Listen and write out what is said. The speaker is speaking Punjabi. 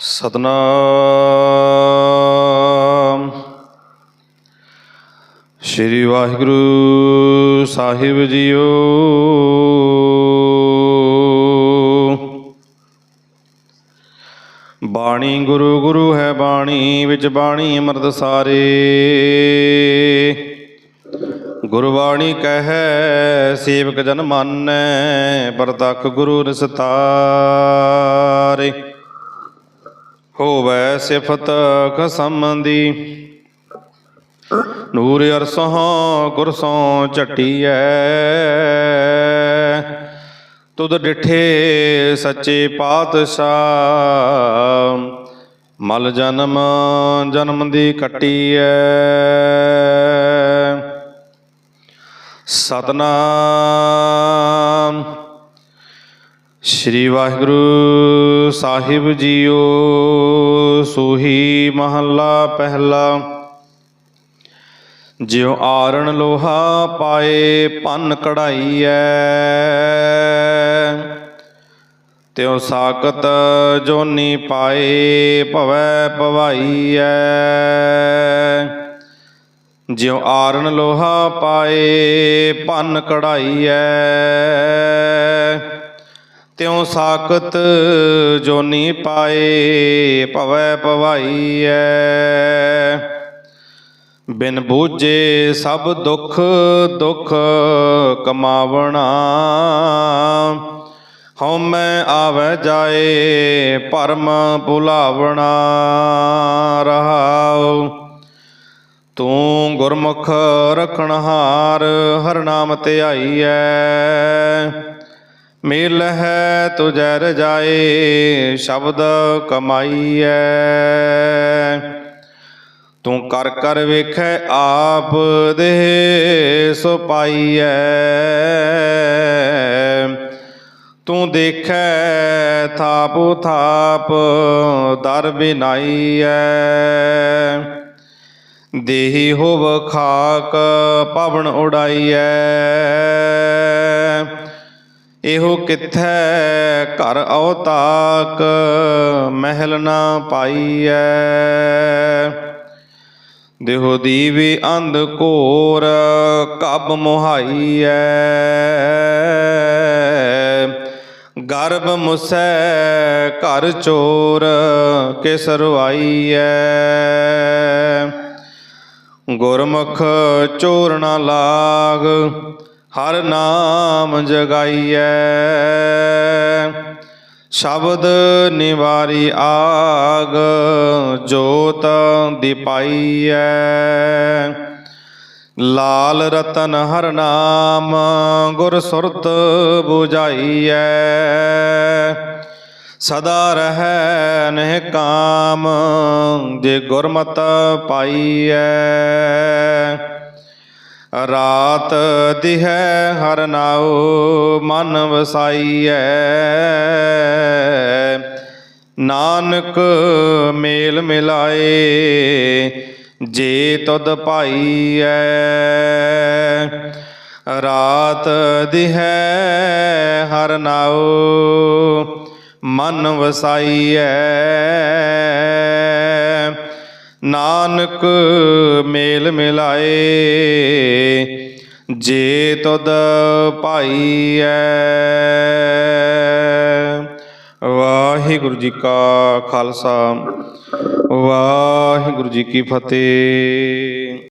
ਸਤਨਾਮ। ਸ੍ਰੀ ਵਾਹਿਗੁਰੂ ਸਾਹਿਬ ਜੀਓ। ਬਾਣੀ ਗੁਰੂ ਗੁਰੂ ਹੈ ਬਾਣੀ, ਵਿੱਚ ਬਾਣੀ ਅੰਮ੍ਰਿਤ ਸਾਰੇ। ਗੁਰਬਾਣੀ ਕਹੈ, ਸੇਵਕ ਜਨ ਮਾਨੈ, ਪ੍ਰਤੱਖ ਗੁਰੂ ਨਿਸਤਾਰੇ। ਹੋਵੇ ਸਿਫਤ ਖਸਮ ਦੀ। ਨੂਰ ਅਰਸੋਂ ਗੁਰਸੋਂ ਝਟੀਐ। ਤੁਧ ਡਿਠੇ ਸੱਚੇ ਪਾਤਸ਼ਾਹ। ਮਲ ਜਨਮ ਜਨਮ ਦੀ ਕੱਟੀਐ। ਸਤਨਾਮ। ਸ੍ਰੀ ਵਾਹਿਗੁਰੂ ਸਾਹਿਬ ਜੀਓ। ਸੋਹੀ ਮਹੱਲਾ ਪਹਿਲਾ। ਜਿਉ ਆਰਣ ਲੋਹਾ ਪਾਏ ਪੰਨ ਕਢਾਈਐ। ਤਿਉ ਸਾਕਤ ਜੋਨੀ ਪਾਏ ਭਵੈ ਭਵਾਈਐ। ਜਿਉ ਆਰਣ ਲੋਹਾ ਪਾਏ ਪੰਨ ਕਢਾਈਐ। ਤਿਉ ਸਾਕਤ ਜੋਨੀ ਪਾਏ, ਭਵੈ ਭਵਾਈਐ। ਬਿਨ ਬੂਝੇ ਸਭ ਦੁਖ ਦੁਖ ਕਮਾਵਣਾ। ਹਉਮੈ ਆਵੈ ਜਾਏ, ਭਰਮ ਭੁਲਾਵਣਾ। ਰਹਾਉ, ਤੂੰ ਗੁਰਮੁਖ ਰਖਣਹਾਰ ਹਰ ਨਾਮ ਧਿਆਈਐ। ਮੇਲ ਹੈ ਤੁਜੈ ਰਜਾਏ, ਸ਼ਬਦ ਕਮਾਈਐ। ਤੂੰ ਕਰ ਕਰ ਵੇਖੈ, ਆਪ ਦੇ ਸੋ ਪਾਈਐ। ਤੂੰ ਦੇਖੈ, ਥਾਪੋ ਥਾਪ ਦਰ ਬਿਨਾਈਐ। ਦੇਹੀ ਹੋਵ ਖਾਕ ਪਵਨ ਉਡਾਈਐ। ਇਹੋ ਕਿਥੈ ਘਰ ਔਤਾਕ ਮਹਿਲ ਨਾ ਪਾਈਐ। ਦੇਹੋ ਦੀਵੀ ਅੰਧ ਘੋਰ, ਕਬ ਮੁਹਾਈਐ। ਗਰਭ ਮੁਸੈ ਘਰ ਚੋਰ, ਕਿਸ ਰਵਾਈਐ ਗੁਰਮੁਖ ਚੋਰ ਨਾ ਲਾਗ ਹਰ ਨਾਮ ਜਗਾਈਐ। ਸ਼ਬਦ ਨਿਵਾਰੀ ਆਗ ਜੋਤ ਦੀਪਾਈਐ ਲਾਲ ਰਤਨ ਹਰ ਨਾਮ ਗੁਰ ਸੁਰਤ 부ਝਾਈਐ ਸਦਾ ਰਹੈ ਨਹਿ ਕਾਮ ਜੇ ਗੁਰਮਤ ਪਾਈਐ। ਰਾਤ ਦਿਹੈ ਹਰ ਨਾਉ ਮਨ ਵਸਾਈਐ। ਨਾਨਕ ਮੇਲ ਮਿਲਾਏ ਜੇ ਤੁਧ ਪਾਈਐ। ਰਾਤ ਦਿਹੈ ਹਰ ਨਾਉ ਮਨ ਵਸਾਈਐ। ਨਾਨਕ ਮੇਲ ਮਿਲਾਏ ਜੇ ਤੁਧ ਪਾਈਐ ਵਾਹਿਗੁਰੂ ਜੀ ਕਾ ਖਾਲਸਾ ਵਾਹਿਗੁਰੂ ਜੀ ਕੀ ਫਤਿਹ।